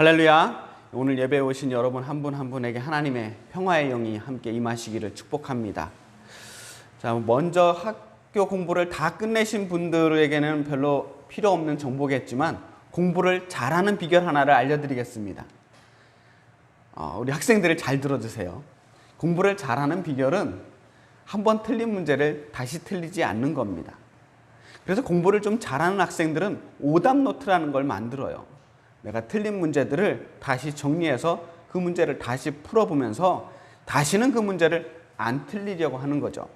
할렐루야. 오늘 예배에 오신 여러분 한분한 분에게 하나님의 평화의 영이 함께 임하시기를 축복합니다. 자, 먼저 학교 공부를 다 끝내신 분들에게는 별로 필요 없는 정보겠지만 공부를 잘하는 비결 하나를 알려드리겠습니다. 어, 우리 학생들을 잘 들어주세요. 공부를 잘하는 비결은 한 번 틀린 문제를 다시 틀리지 않는 겁니다. 그래서 공부를 좀 잘하는 학생들은 오답 노트라는 걸 만들어요. 내가 틀린 문제들을 다시 정리해서 그 문제를 다시 풀어보면서 다시는 그 문제를 안 틀리려고 하는 거죠.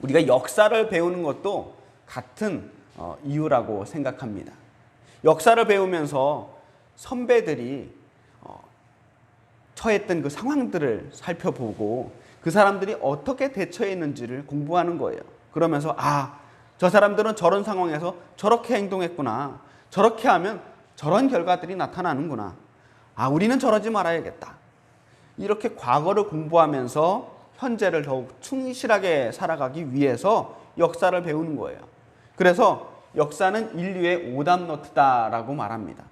우리가 역사를 배우는 것도 같은 어, 이유라고 생각합니다. 역사를 배우면서 선배들이 어, 처했던 그 상황들을 살펴보고 그 사람들이 어떻게 대처했는지를 공부하는 거예요. 그러면서 아, 저 사람들은 저런 상황에서 저렇게 행동했구나. 저렇게 하면 저런 결과들이 나타나는구나. 아, 우리는 저러지 말아야겠다. 이렇게 과거를 공부하면서 현재를 더욱 충실하게 살아가기 위해서 역사를 배우는 거예요. 그래서 역사는 인류의 오답 노트다라고 말합니다.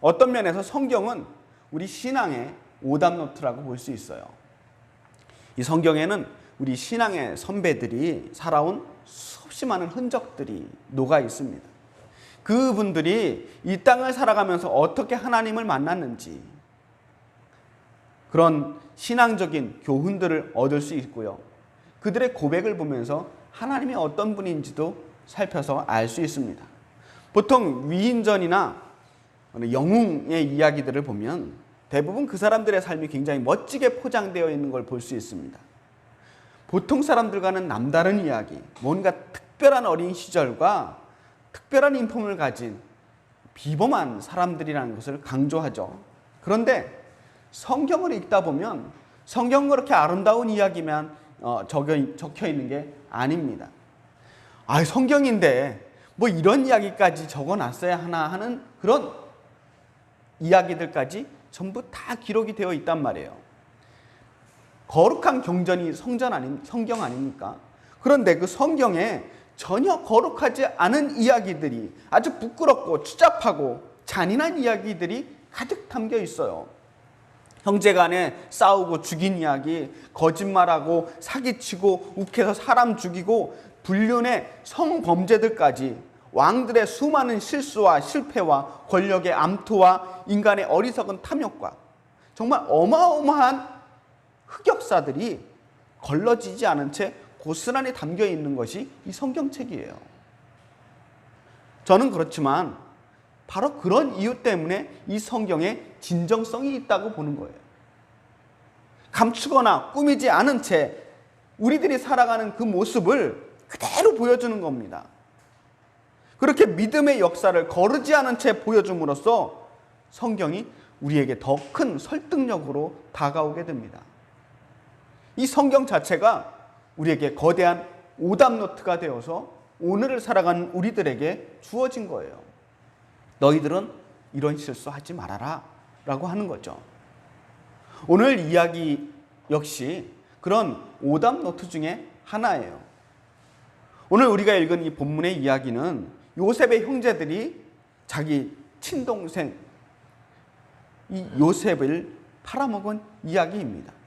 어떤 면에서 성경은 우리 신앙의 오답 노트라고 볼 수 있어요. 이 성경에는 우리 신앙의 선배들이 살아온 수없이 많은 흔적들이 녹아 있습니다. 그분들이 이 땅을 살아가면서 어떻게 하나님을 만났는지 그런 신앙적인 교훈들을 얻을 수 있고요. 그들의 고백을 보면서 하나님이 어떤 분인지도 살펴서 알 수 있습니다. 보통 위인전이나 영웅의 이야기들을 보면 대부분 그 사람들의 삶이 굉장히 멋지게 포장되어 있는 걸 볼 수 있습니다. 보통 사람들과는 남다른 이야기, 뭔가 특별한 어린 시절과 특별한 인품을 가진 비범한 사람들이라는 것을 강조하죠. 그런데 성경을 읽다 보면 성경 그렇게 아름다운 이야기만 어, 적혀, 적혀 있는 게 아닙니다. 아, 성경인데 뭐 이런 이야기까지 적어 놨어야 하나 하는 그런 이야기들까지 전부 다 기록이 되어 있단 말이에요. 거룩한 경전이 성전 아니, 성경 아닙니까? 그런데 그 성경에 전혀 거룩하지 않은 이야기들이 아주 부끄럽고 추잡하고 잔인한 이야기들이 가득 담겨 있어요. 형제 간에 싸우고 죽인 이야기, 거짓말하고 사기치고 욱해서 사람 죽이고 불륜의 성범죄들까지 왕들의 수많은 실수와 실패와 권력의 암투와 인간의 어리석은 탐욕과 정말 어마어마한 흑역사들이 걸러지지 않은 채 고스란히 담겨 있는 것이 이 성경책이에요. 저는 그렇지만 바로 그런 이유 때문에 이 성경에 진정성이 있다고 보는 거예요. 감추거나 꾸미지 않은 채 우리들이 살아가는 그 모습을 그대로 보여주는 겁니다. 그렇게 믿음의 역사를 거르지 않은 채 보여줌으로써 성경이 우리에게 더 큰 설득력으로 다가오게 됩니다. 이 성경 자체가 우리에게 거대한 오답 노트가 되어서 오늘을 살아가는 우리들에게 주어진 거예요. 너희들은 이런 실수하지 말아라 라고 하는 거죠. 오늘 이야기 역시 그런 오답 노트 중에 하나예요. 오늘 우리가 읽은 이 본문의 이야기는 요셉의 형제들이 자기 친동생 이 요셉을 팔아먹은 이야기입니다.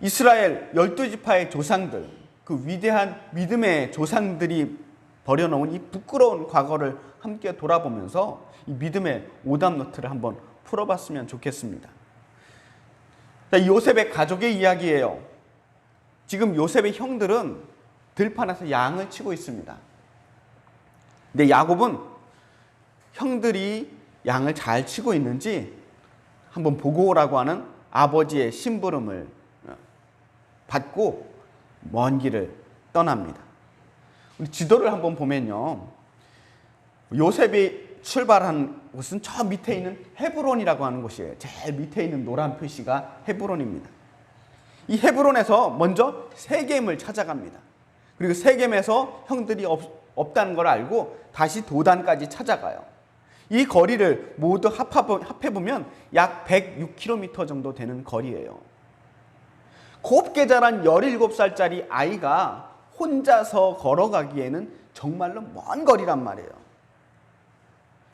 이스라엘 열두 지파의 조상들, 그 위대한 믿음의 조상들이 버려놓은 이 부끄러운 과거를 함께 돌아보면서 이 믿음의 오답 노트를 한번 풀어봤으면 좋겠습니다. 자, 요셉의 가족의 이야기예요. 지금 요셉의 형들은 들판에서 양을 치고 있습니다. 근데 야곱은 형들이 양을 잘 치고 있는지 한번 보고 오라고 하는 아버지의 심부름을 받고 먼 길을 떠납니다. 우리 지도를 한번 보면요. 요셉이 출발한 곳은 저 밑에 있는 헤브론이라고 하는 곳이에요. 제일 밑에 있는 노란 표시가 헤브론입니다. 이 헤브론에서 먼저 세겜을 찾아갑니다. 그리고 세겜에서 형들이 없, 없다는 걸 알고 다시 도단까지 찾아가요. 이 거리를 모두 합해보면 약 106km 정도 되는 거리예요. 곱게 자란 17살짜리 아이가 혼자서 걸어가기에는 정말로 먼 거리란 말이에요.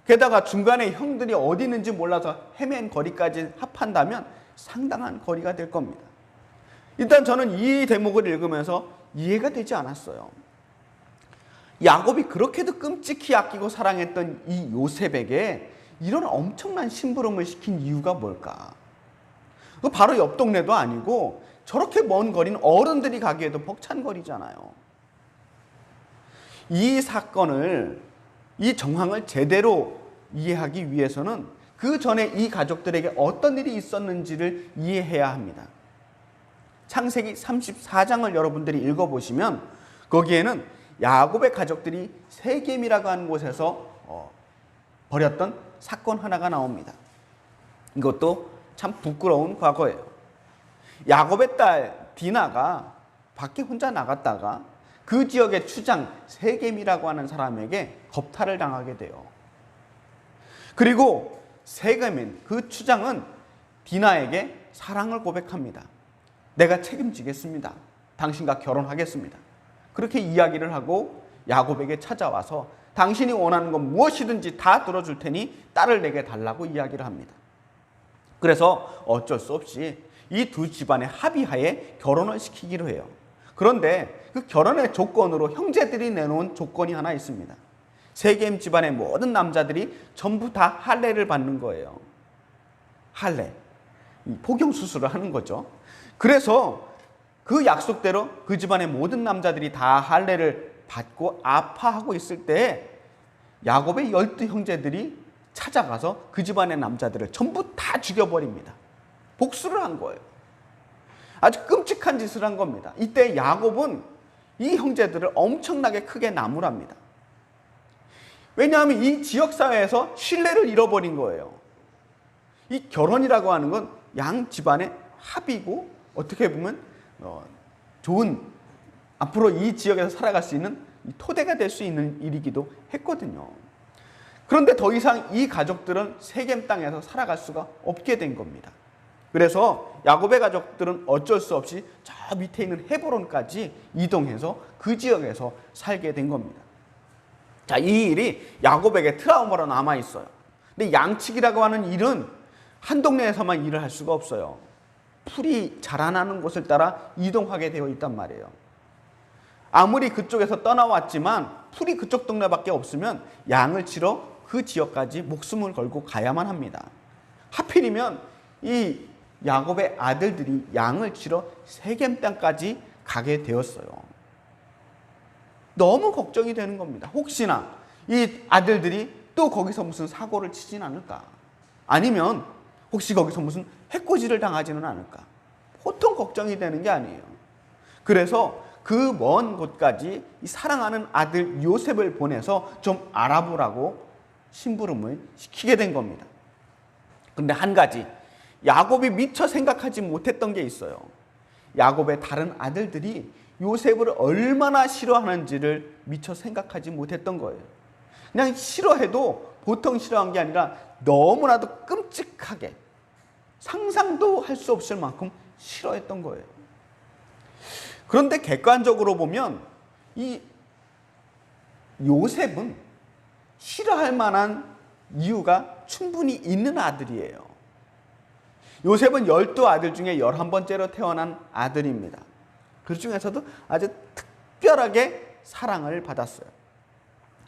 게다가 중간에 형들이 어디 있는지 몰라서 헤맨 거리까지 합한다면 상당한 거리가 될 겁니다. 일단 저는 이 대목을 읽으면서 이해가 되지 않았어요. 야곱이 그렇게도 끔찍히 아끼고 사랑했던 이 요셉에게 이런 엄청난 심부름을 시킨 이유가 뭘까? 그 바로 옆 동네도 아니고 저렇게 먼 거리는 어른들이 가기에도 벅찬 거리잖아요. 이 사건을 이 정황을 제대로 이해하기 위해서는 그 전에 이 가족들에게 어떤 일이 있었는지를 이해해야 합니다. 창세기 34장을 여러분들이 읽어보시면 거기에는 야곱의 가족들이 세겜이라고 하는 곳에서 어, 벌였던 사건 하나가 나옵니다. 이것도 참 부끄러운 과거예요. 야곱의 딸 디나가 밖에 혼자 나갔다가 그 지역의 추장 세겜이라고 하는 사람에게 겁탈을 당하게 돼요. 그리고 세겜인 그 추장은 디나에게 사랑을 고백합니다. 내가 책임지겠습니다. 당신과 결혼하겠습니다. 그렇게 이야기를 하고 야곱에게 찾아와서 당신이 원하는 건 무엇이든지 다 들어줄 테니 딸을 내게 달라고 이야기를 합니다. 그래서 어쩔 수 없이 이 두 집안의 합의하에 결혼을 시키기로 해요. 그런데 그 결혼의 조건으로 형제들이 내놓은 조건이 하나 있습니다. 세겜 집안의 모든 남자들이 전부 다 할례를 받는 거예요. 할례. 포경 수술을 하는 거죠. 그래서 그 약속대로 그 집안의 모든 남자들이 다 할례를 받고 아파하고 있을 때 야곱의 열두 형제들이 찾아가서 그 집안의 남자들을 전부 다 죽여버립니다. 복수를 한 거예요. 아주 끔찍한 짓을 한 겁니다. 이때 야곱은 이 형제들을 엄청나게 크게 나무랍니다. 왜냐하면 이 지역사회에서 신뢰를 잃어버린 거예요. 이 결혼이라고 하는 건 양 집안의 합의고 어떻게 보면 어, 좋은 앞으로 이 지역에서 살아갈 수 있는 토대가 될 수 있는 일이기도 했거든요. 그런데 더 이상 이 가족들은 세겜 땅에서 살아갈 수가 없게 된 겁니다. 그래서 야곱의 가족들은 어쩔 수 없이 저 밑에 있는 헤브론까지 이동해서 그 지역에서 살게 된 겁니다. 자, 이 일이 야곱에게 트라우마로 남아 있어요. 근데 양측이라고 하는 일은 한 동네에서만 일을 할 수가 없어요. 풀이 자라나는 곳을 따라 이동하게 되어 있단 말이에요. 아무리 그쪽에서 떠나왔지만 풀이 그쪽 동네밖에 없으면 양을 치러 그 지역까지 목숨을 걸고 가야만 합니다. 하필이면 이 야곱의 아들들이 양을 치러 세겜 땅까지 가게 되었어요. 너무 걱정이 되는 겁니다. 혹시나 이 아들들이 또 거기서 무슨 사고를 치진 않을까? 아니면 혹시 거기서 무슨 해코지를 당하지는 않을까? 보통 걱정이 되는 게 아니에요. 그래서 그 먼 곳까지 사랑하는 아들 요셉을 보내서 좀 알아보라고 심부름을 시키게 된 겁니다. 근데 한 가지 야곱이 미처 생각하지 못했던 게 있어요. 야곱의 다른 아들들이 요셉을 얼마나 싫어하는지를 미처 생각하지 못했던 거예요. 그냥 싫어해도 보통 싫어한 게 아니라 너무나도 끔찍하게 상상도 할 수 없을 만큼 싫어했던 거예요. 그런데 객관적으로 보면 이 요셉은 싫어할 만한 이유가 충분히 있는 아들이에요. 요셉은 열두 아들 중에 열한 번째로 태어난 아들입니다. 그 중에서도 아주 특별하게 사랑을 받았어요.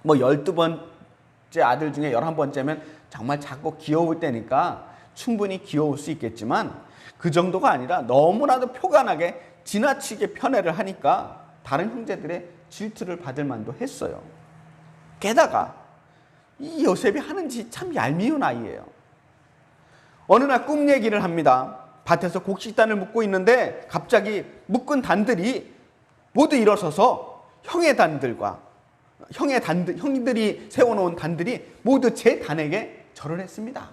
뭐 열두 번째 아들 중에 열한 번째면 정말 작고 귀여울 때니까 충분히 귀여울 수 있겠지만 그 정도가 아니라 너무나도 표관하게 지나치게 편애를 하니까 다른 형제들의 질투를 받을 만도 했어요. 게다가 이 요셉이 하는 짓이 참 얄미운 아이예요. 어느 날 꿈 얘기를 합니다. 밭에서 곡식단을 묶고 있는데 갑자기 묶은 단들이 모두 일어서서 형의 단들과 형의 단들 형들이 세워놓은 단들이 모두 제 단에게 절을 했습니다.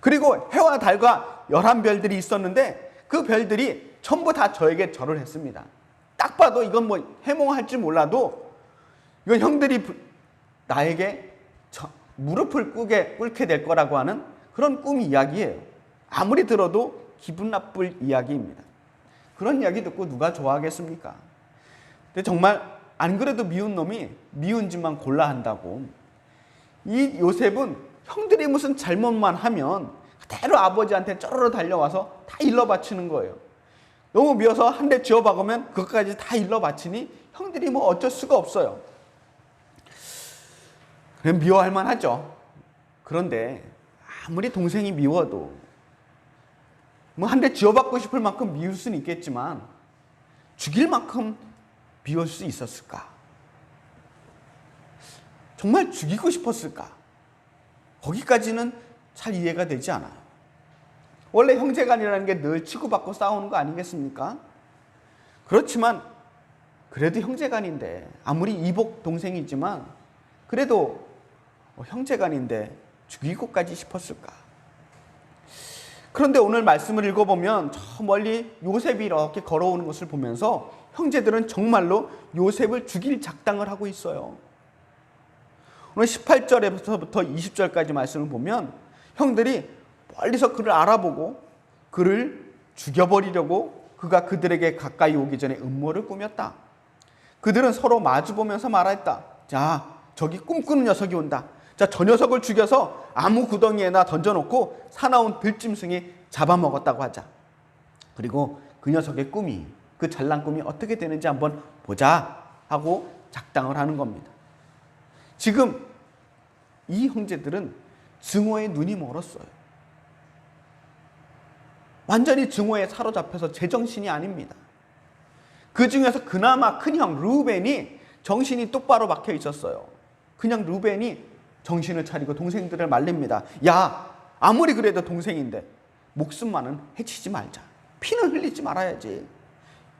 그리고 해와 달과 열한 별들이 있었는데 그 별들이 전부 다 저에게 절을 했습니다. 딱 봐도 이건 뭐 해몽할 줄 몰라도 이건 형들이 나에게 무릎을 꿇게, 꿇게 될 거라고 하는 그런 꿈 이야기예요. 아무리 들어도 기분 나쁠 이야기입니다. 그런 이야기 듣고 누가 좋아하겠습니까? 근데 정말 안 그래도 미운 놈이 미운 짓만 골라 한다고 이 요셉은 형들이 무슨 잘못만 하면 그대로 아버지한테 쪼르르 달려와서 다 일러 바치는 거예요. 너무 미워서 한 대 쥐어 박으면 그것까지 다 일러 바치니 형들이 뭐 어쩔 수가 없어요. 그럼 미워할 만하죠. 그런데 아무리 동생이 미워도 뭐 한대 쥐어받고 싶을 만큼 미울 수는 있겠지만 죽일 만큼 미울 수 있었을까? 정말 죽이고 싶었을까? 거기까지는 잘 이해가 되지 않아요. 원래 형제간이라는 게 늘 치고받고 싸우는 거 아니겠습니까? 그렇지만 그래도 형제간인데 아무리 이복 동생이지만 그래도 뭐 형제간인데 죽이고까지 싶었을까? 그런데 오늘 말씀을 읽어보면 저 멀리 요셉이 이렇게 걸어오는 것을 보면서 형제들은 정말로 요셉을 죽일 작당을 하고 있어요. 오늘 18절에서부터 20절까지 말씀을 보면 형들이 멀리서 그를 알아보고 그를 죽여버리려고 그가 그들에게 가까이 오기 전에 음모를 꾸몄다. 그들은 서로 마주보면서 말했다. 자, 저기 꿈꾸는 녀석이 온다. 자, 저 녀석을 죽여서 아무 구덩이에나 던져놓고 사나운 들짐승이 잡아먹었다고 하자. 그리고 그 녀석의 꿈이, 그 잘난 꿈이 어떻게 되는지 한번 보자 하고 작당을 하는 겁니다. 지금 이 형제들은 증오의 눈이 멀었어요. 완전히 증오에 사로잡혀서 제정신이 아닙니다. 그 중에서 그나마 큰형 루벤이 정신이 똑바로 박혀 있었어요. 그냥 루벤이 정신을 차리고 동생들을 말립니다. 야, 아무리 그래도 동생인데 목숨만은 해치지 말자. 피는 흘리지 말아야지.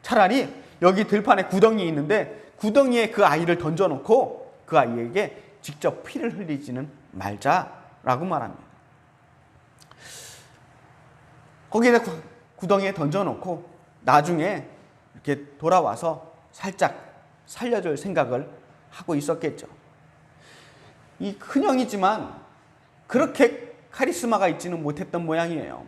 차라리 여기 들판에 구덩이 있는데 구덩이에 그 아이를 던져놓고 그 아이에게 직접 피를 흘리지는 말자라고 말합니다. 거기에 구덩이에 던져놓고 나중에 이렇게 돌아와서 살짝 살려줄 생각을 하고 있었겠죠. 이 큰형이지만 그렇게 카리스마가 있지는 못했던 모양이에요.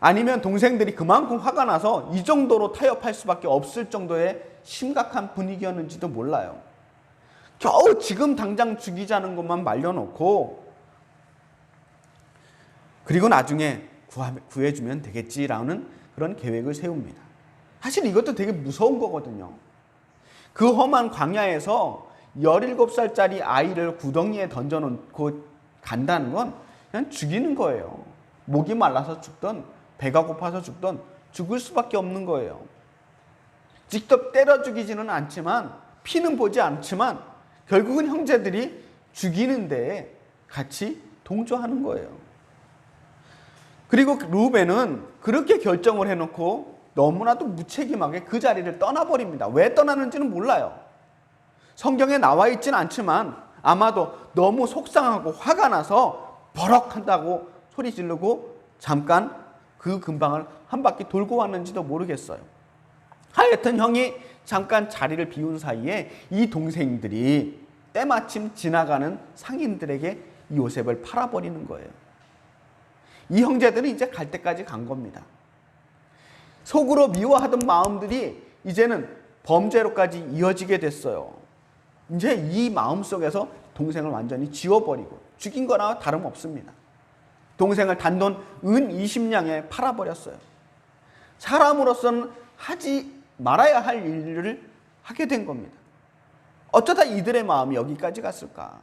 아니면 동생들이 그만큼 화가 나서 이 정도로 타협할 수밖에 없을 정도의 심각한 분위기였는지도 몰라요. 겨우 지금 당장 죽이자는 것만 말려놓고 그리고 나중에 구해주면 되겠지라는 그런 계획을 세웁니다. 사실 이것도 되게 무서운 거거든요. 그 험한 광야에서 17살짜리 아이를 구덩이에 던져놓고 간다는 건 그냥 죽이는 거예요. 목이 말라서 죽던 배가 고파서 죽던 죽을 수밖에 없는 거예요. 직접 때려 죽이지는 않지만 피는 보지 않지만 결국은 형제들이 죽이는데 같이 동조하는 거예요. 그리고 루벤은 그렇게 결정을 해놓고 너무나도 무책임하게 그 자리를 떠나버립니다. 왜 떠나는지는 몰라요. 성경에 나와 있지는 않지만 아마도 너무 속상하고 화가 나서 버럭한다고 소리 지르고 잠깐 그 근방을 한 바퀴 돌고 왔는지도 모르겠어요. 하여튼 형이 잠깐 자리를 비운 사이에 이 동생들이 때마침 지나가는 상인들에게 요셉을 팔아버리는 거예요. 이 형제들은 이제 갈 때까지 간 겁니다. 속으로 미워하던 마음들이 이제는 범죄로까지 이어지게 됐어요. 이제 이 마음 속에서 동생을 완전히 지워버리고 죽인 거나 다름없습니다. 동생을 단돈 은 20냥에 팔아버렸어요. 사람으로서는 하지 말아야 할 일을 하게 된 겁니다. 어쩌다 이들의 마음이 여기까지 갔을까?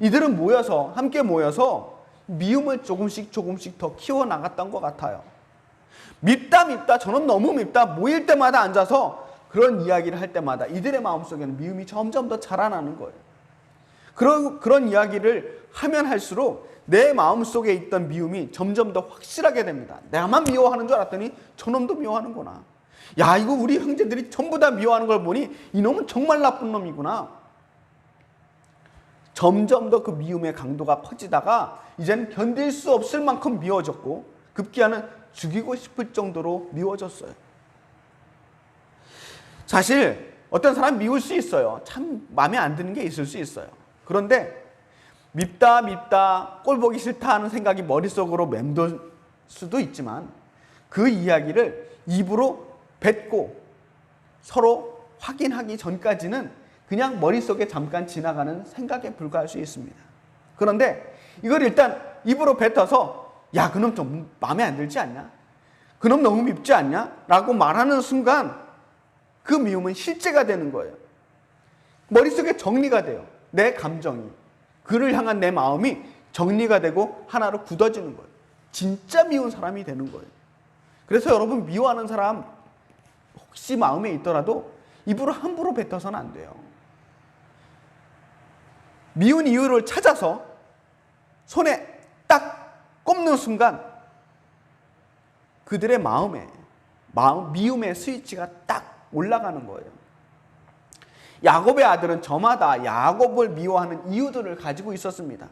이들은 모여서, 함께 모여서 미움을 조금씩 조금씩 더 키워나갔던 것 같아요. 밉다, 밉다, 저는 너무 밉다, 모일 때마다 앉아서 그런 이야기를 할 때마다 이들의 마음속에는 미움이 점점 더 자라나는 거예요. 그런, 그런 이야기를 하면 할수록 내 마음속에 있던 미움이 점점 더 확실하게 됩니다. 나만 미워하는 줄 알았더니 저놈도 미워하는구나. 야, 이거 우리 형제들이 전부 다 미워하는 걸 보니 이놈은 정말 나쁜 놈이구나. 점점 더 그 미움의 강도가 커지다가 이제는 견딜 수 없을 만큼 미워졌고 급기야는 죽이고 싶을 정도로 미워졌어요. 사실 어떤 사람 미울 수 있어요. 참 마음에 안 드는 게 있을 수 있어요. 그런데 밉다 밉다 꼴 보기 싫다 하는 생각이 머릿속으로 맴돌 수도 있지만 그 이야기를 입으로 뱉고 서로 확인하기 전까지는 그냥 머릿속에 잠깐 지나가는 생각에 불과할 수 있습니다. 그런데 이걸 일단 입으로 뱉어서 야 그놈 좀 마음에 안 들지 않냐? 그놈 너무 밉지 않냐? 라고 말하는 순간 그 미움은 실제가 되는 거예요. 머릿속에 정리가 돼요. 내 감정이. 그를 향한 내 마음이 정리가 되고 하나로 굳어지는 거예요. 진짜 미운 사람이 되는 거예요. 그래서 여러분 미워하는 사람 혹시 마음에 있더라도 입으로 함부로 뱉어서는 안 돼요. 미운 이유를 찾아서 손에 딱 꼽는 순간 그들의 마음에 마음 미움의 스위치가 딱 올라가는 거예요. 야곱의 아들은 저마다 야곱을 미워하는 이유들을 가지고 있었습니다.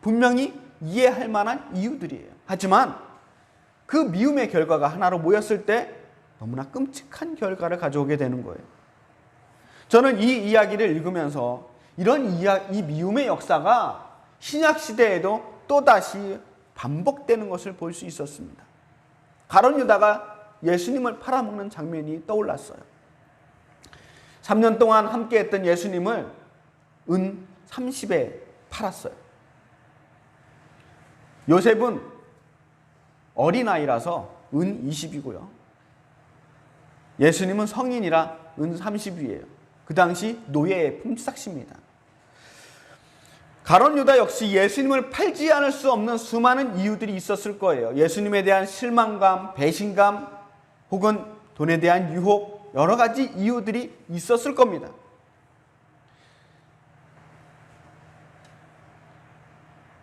분명히 이해할 만한 이유들이에요. 하지만 그 미움의 결과가 하나로 모였을 때 너무나 끔찍한 결과를 가져오게 되는 거예요. 저는 이 이야기를 읽으면서 이런 이야, 이 미움의 역사가 신약 시대에도 또다시 반복되는 것을 볼 수 있었습니다. 가론 유다가 예수님을 팔아먹는 장면이 떠올랐어요. 3년 동안 함께 했던 예수님을 은 30에 팔았어요. 요셉은 어린아이라서 은 20이고요. 예수님은 성인이라 은 30이에요. 그 당시 노예의 품삯입니다. 가론 유다 역시 예수님을 팔지 않을 수 없는 수많은 이유들이 있었을 거예요. 예수님에 대한 실망감, 배신감, 혹은 돈에 대한 유혹, 여러 가지 이유들이 있었을 겁니다.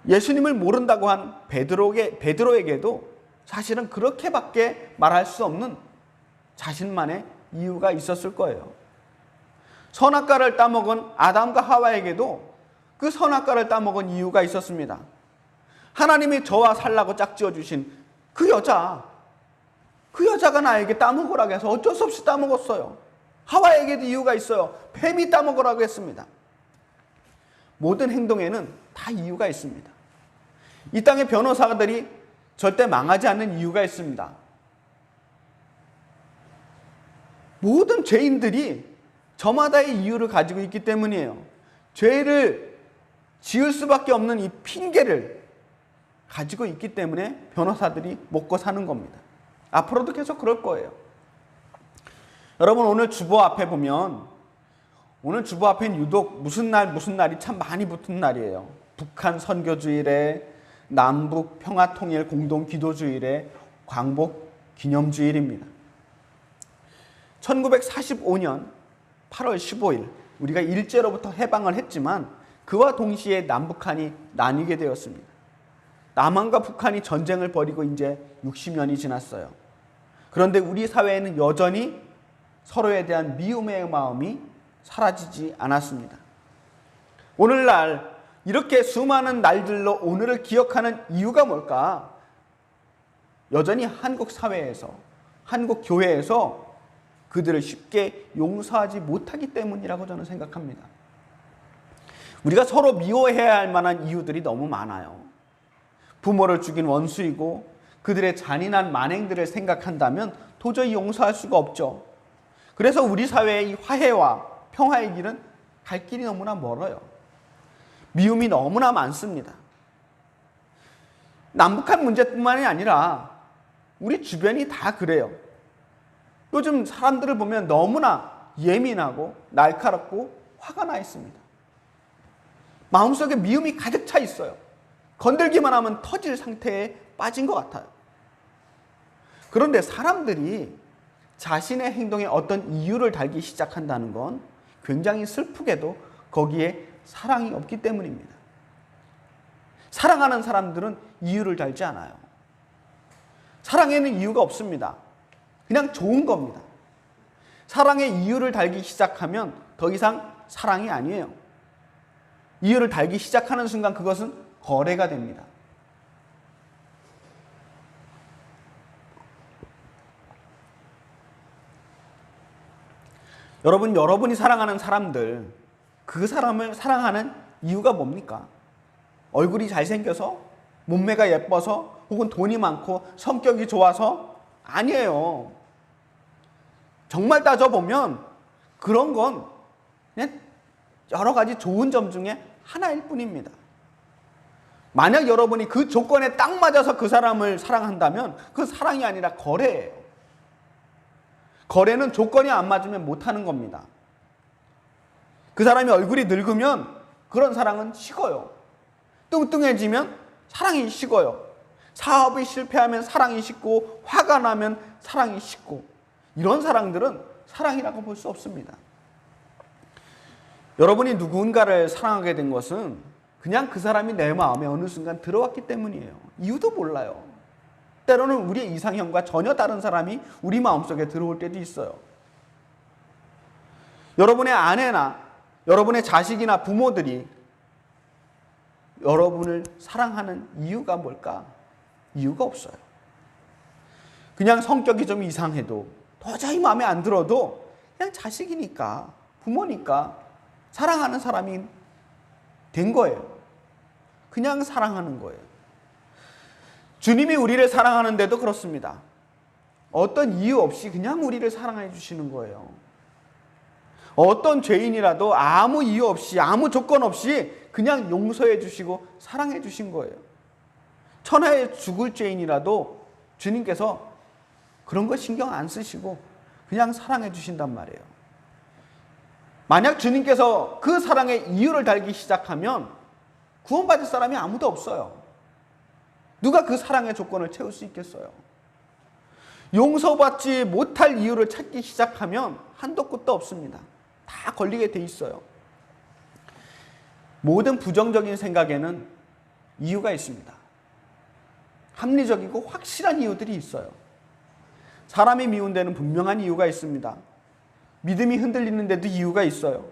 예수님을 모른다고 한 베드로에게, 베드로에게도 사실은 그렇게밖에 말할 수 없는 자신만의 이유가 있었을 거예요. 선악과를 따먹은 아담과 하와에게도 그 선악과를 따먹은 이유가 있었습니다. 하나님이 저와 살라고 짝지어 주신 그 여자, 그 여자가 나에게 따먹으라고 해서 어쩔 수 없이 따먹었어요. 하와에게도 이유가 있어요. 뱀이 따먹으라고 했습니다. 모든 행동에는 다 이유가 있습니다. 이 땅의 변호사들이 절대 망하지 않는 이유가 있습니다. 모든 죄인들이 저마다의 이유를 가지고 있기 때문이에요. 죄를 지을 수밖에 없는 이 핑계를 가지고 있기 때문에 변호사들이 먹고 사는 겁니다. 앞으로도 계속 그럴 거예요. 여러분 오늘 주보 앞에 보면 오늘 주보 앞엔 유독 무슨 날 무슨 날이 참 많이 붙은 날이에요. 북한 선교주일에 남북 평화통일 공동 기도주일에 광복 기념주일입니다. 1945년 8월 15일 우리가 일제로부터 해방을 했지만 그와 동시에 남북한이 나뉘게 되었습니다. 남한과 북한이 전쟁을 벌이고 이제 60년이 지났어요. 그런데 우리 사회에는 여전히 서로에 대한 미움의 마음이 사라지지 않았습니다. 오늘날 이렇게 수많은 날들로 오늘을 기억하는 이유가 뭘까? 여전히 한국 사회에서, 한국 교회에서 그들을 쉽게 용서하지 못하기 때문이라고 저는 생각합니다. 우리가 서로 미워해야 할 만한 이유들이 너무 많아요. 부모를 죽인 원수이고 그들의 잔인한 만행들을 생각한다면 도저히 용서할 수가 없죠. 그래서 우리 사회의 이 화해와 평화의 길은 갈 길이 너무나 멀어요. 미움이 너무나 많습니다. 남북한 문제뿐만이 아니라 우리 주변이 다 그래요. 요즘 사람들을 보면 너무나 예민하고 날카롭고 화가 나 있습니다. 마음속에 미움이 가득 차 있어요. 건들기만 하면 터질 상태에 빠진 것 같아요. 그런데 사람들이 자신의 행동에 어떤 이유를 달기 시작한다는 건 굉장히 슬프게도 거기에 사랑이 없기 때문입니다. 사랑하는 사람들은 이유를 달지 않아요. 사랑에는 이유가 없습니다. 그냥 좋은 겁니다. 사랑의 이유를 달기 시작하면 더 이상 사랑이 아니에요. 이유를 달기 시작하는 순간 그것은 거래가 됩니다. 여러분, 여러분이 사랑하는 사람들, 그 사람을 사랑하는 이유가 뭡니까? 얼굴이 잘생겨서, 몸매가 예뻐서, 혹은 돈이 많고, 성격이 좋아서? 아니에요. 정말 따져보면, 그런 건 여러 가지 좋은 점 중에 하나일 뿐입니다. 만약 여러분이 그 조건에 딱 맞아서 그 사람을 사랑한다면 그 사랑이 아니라 거래예요. 거래는 조건이 안 맞으면 못하는 겁니다. 그 사람이 얼굴이 늙으면 그런 사랑은 식어요. 뚱뚱해지면 사랑이 식어요. 사업이 실패하면 사랑이 식고 화가 나면 사랑이 식고 이런 사랑들은 사랑이라고 볼 수 없습니다. 여러분이 누군가를 사랑하게 된 것은 그냥 그 사람이 내 마음에 어느 순간 들어왔기 때문이에요. 이유도 몰라요. 때로는 우리의 이상형과 전혀 다른 사람이 우리 마음속에 들어올 때도 있어요. 여러분의 아내나 여러분의 자식이나 부모들이 여러분을 사랑하는 이유가 뭘까? 이유가 없어요. 그냥 성격이 좀 이상해도 도저히 마음에 안 들어도 그냥 자식이니까 부모니까 사랑하는 사람이 된 거예요. 그냥 사랑하는 거예요. 주님이 우리를 사랑하는데도 그렇습니다. 어떤 이유 없이 그냥 우리를 사랑해 주시는 거예요. 어떤 죄인이라도 아무 이유 없이 아무 조건 없이 그냥 용서해 주시고 사랑해 주신 거예요. 천하에 죽을 죄인이라도 주님께서 그런 거 신경 안 쓰시고 그냥 사랑해 주신단 말이에요. 만약 주님께서 그 사랑의 이유를 달기 시작하면 구원받을 사람이 아무도 없어요. 누가 그 사랑의 조건을 채울 수 있겠어요? 용서받지 못할 이유를 찾기 시작하면 한도 끝도 없습니다. 다 걸리게 돼 있어요. 모든 부정적인 생각에는 이유가 있습니다. 합리적이고 확실한 이유들이 있어요. 사람이 미운 데는 분명한 이유가 있습니다. 믿음이 흔들리는데도 이유가 있어요.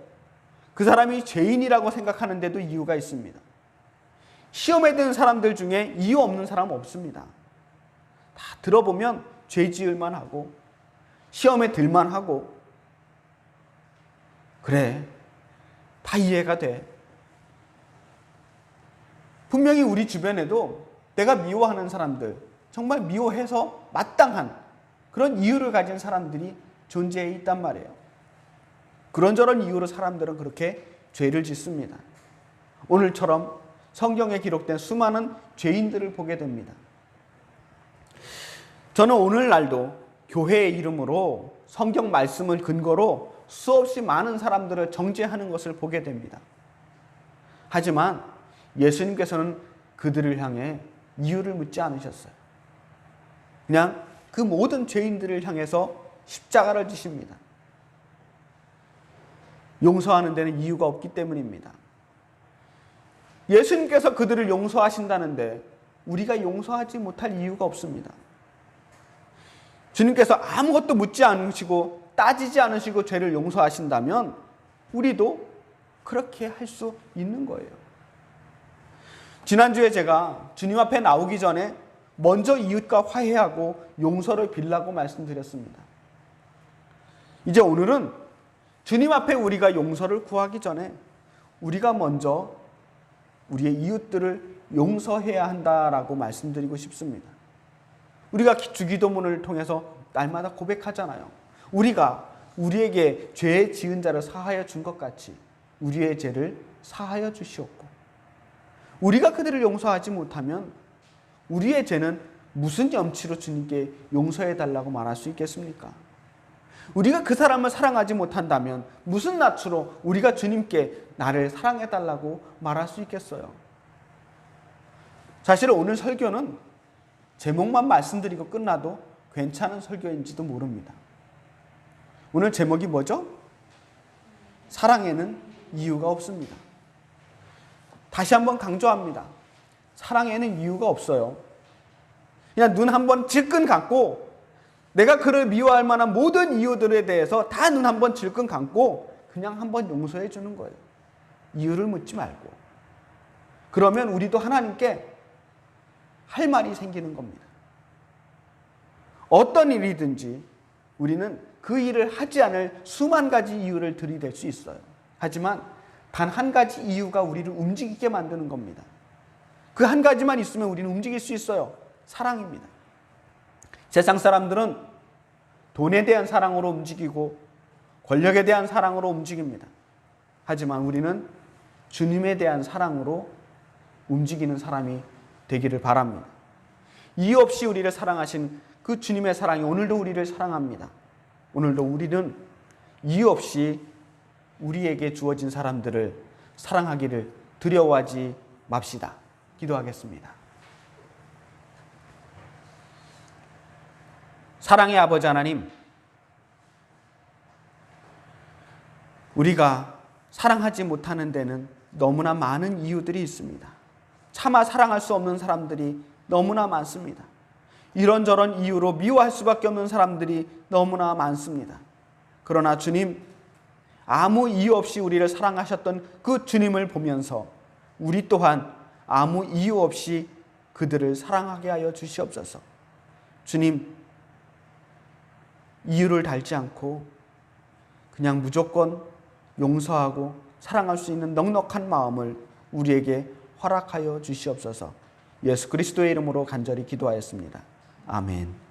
그 사람이 죄인이라고 생각하는데도 이유가 있습니다. 시험에 드는 사람들 중에 이유 없는 사람 없습니다. 다 들어보면 죄 지을만 하고 시험에 들만 하고 그래 다 이해가 돼. 분명히 우리 주변에도 내가 미워하는 사람들 정말 미워해서 마땅한 그런 이유를 가진 사람들이 존재해 있단 말이에요. 그런저런 이유로 사람들은 그렇게 죄를 짓습니다. 오늘처럼 성경에 기록된 수많은 죄인들을 보게 됩니다. 저는 오늘날도 교회의 이름으로 성경 말씀을 근거로 수없이 많은 사람들을 정죄하는 것을 보게 됩니다. 하지만 예수님께서는 그들을 향해 이유를 묻지 않으셨어요. 그냥 그 모든 죄인들을 향해서 십자가를 지십니다. 용서하는 데는 이유가 없기 때문입니다. 예수님께서 그들을 용서하신다는데 우리가 용서하지 못할 이유가 없습니다. 주님께서 아무것도 묻지 않으시고 따지지 않으시고 죄를 용서하신다면 우리도 그렇게 할 수 있는 거예요. 지난주에 제가 주님 앞에 나오기 전에 먼저 이웃과 화해하고 용서를 빌라고 말씀드렸습니다. 이제 오늘은 주님 앞에 우리가 용서를 구하기 전에 우리가 먼저 우리의 이웃들을 용서해야 한다라고 말씀드리고 싶습니다. 우리가 주기도문을 통해서 날마다 고백하잖아요. 우리가 우리에게 죄 지은 자를 사하여 준 것 같이 우리의 죄를 사하여 주시옵고 우리가 그들을 용서하지 못하면 우리의 죄는 무슨 염치로 주님께 용서해 달라고 말할 수 있겠습니까? 우리가 그 사람을 사랑하지 못한다면 무슨 낯으로 우리가 주님께 나를 사랑해 달라고 말할 수 있겠어요? 사실 오늘 설교는 제목만 말씀드리고 끝나도 괜찮은 설교인지도 모릅니다. 오늘 제목이 뭐죠? 사랑에는 이유가 없습니다. 다시 한번 강조합니다. 사랑에는 이유가 없어요. 그냥 눈 한 번 질끈 감고 내가 그를 미워할 만한 모든 이유들에 대해서 다 눈 한 번 질끈 감고 그냥 한 번 용서해 주는 거예요. 이유를 묻지 말고. 그러면 우리도 하나님께 할 말이 생기는 겁니다. 어떤 일이든지 우리는 그 일을 하지 않을 수만 가지 이유를 들이댈 수 있어요. 하지만 단 한 가지 이유가 우리를 움직이게 만드는 겁니다. 그 한 가지만 있으면 우리는 움직일 수 있어요. 사랑입니다. 세상 사람들은 돈에 대한 사랑으로 움직이고 권력에 대한 사랑으로 움직입니다. 하지만 우리는 주님에 대한 사랑으로 움직이는 사람이 되기를 바랍니다. 이유 없이 우리를 사랑하신 그 주님의 사랑이 오늘도 우리를 사랑합니다. 오늘도 우리는 이유 없이 우리에게 주어진 사람들을 사랑하기를 두려워하지 맙시다. 기도하겠습니다. 사랑의 아버지 하나님, 우리가 사랑하지 못하는 데는 너무나 많은 이유들이 있습니다. 차마 사랑할 수 없는 사람들이 너무나 많습니다. 이런저런 이유로 미워할 수밖에 없는 사람들이 너무나 많습니다. 그러나 주님, 아무 이유 없이 우리를 사랑하셨던 그 주님을 보면서 우리 또한 아무 이유 없이 그들을 사랑하게 하여 주시옵소서. 주님, 이유를 달지 않고 그냥 무조건 용서하고 사랑할 수 있는 넉넉한 마음을 우리에게 허락하여 주시옵소서. 예수 그리스도의 이름으로 간절히 기도하였습니다. 아멘.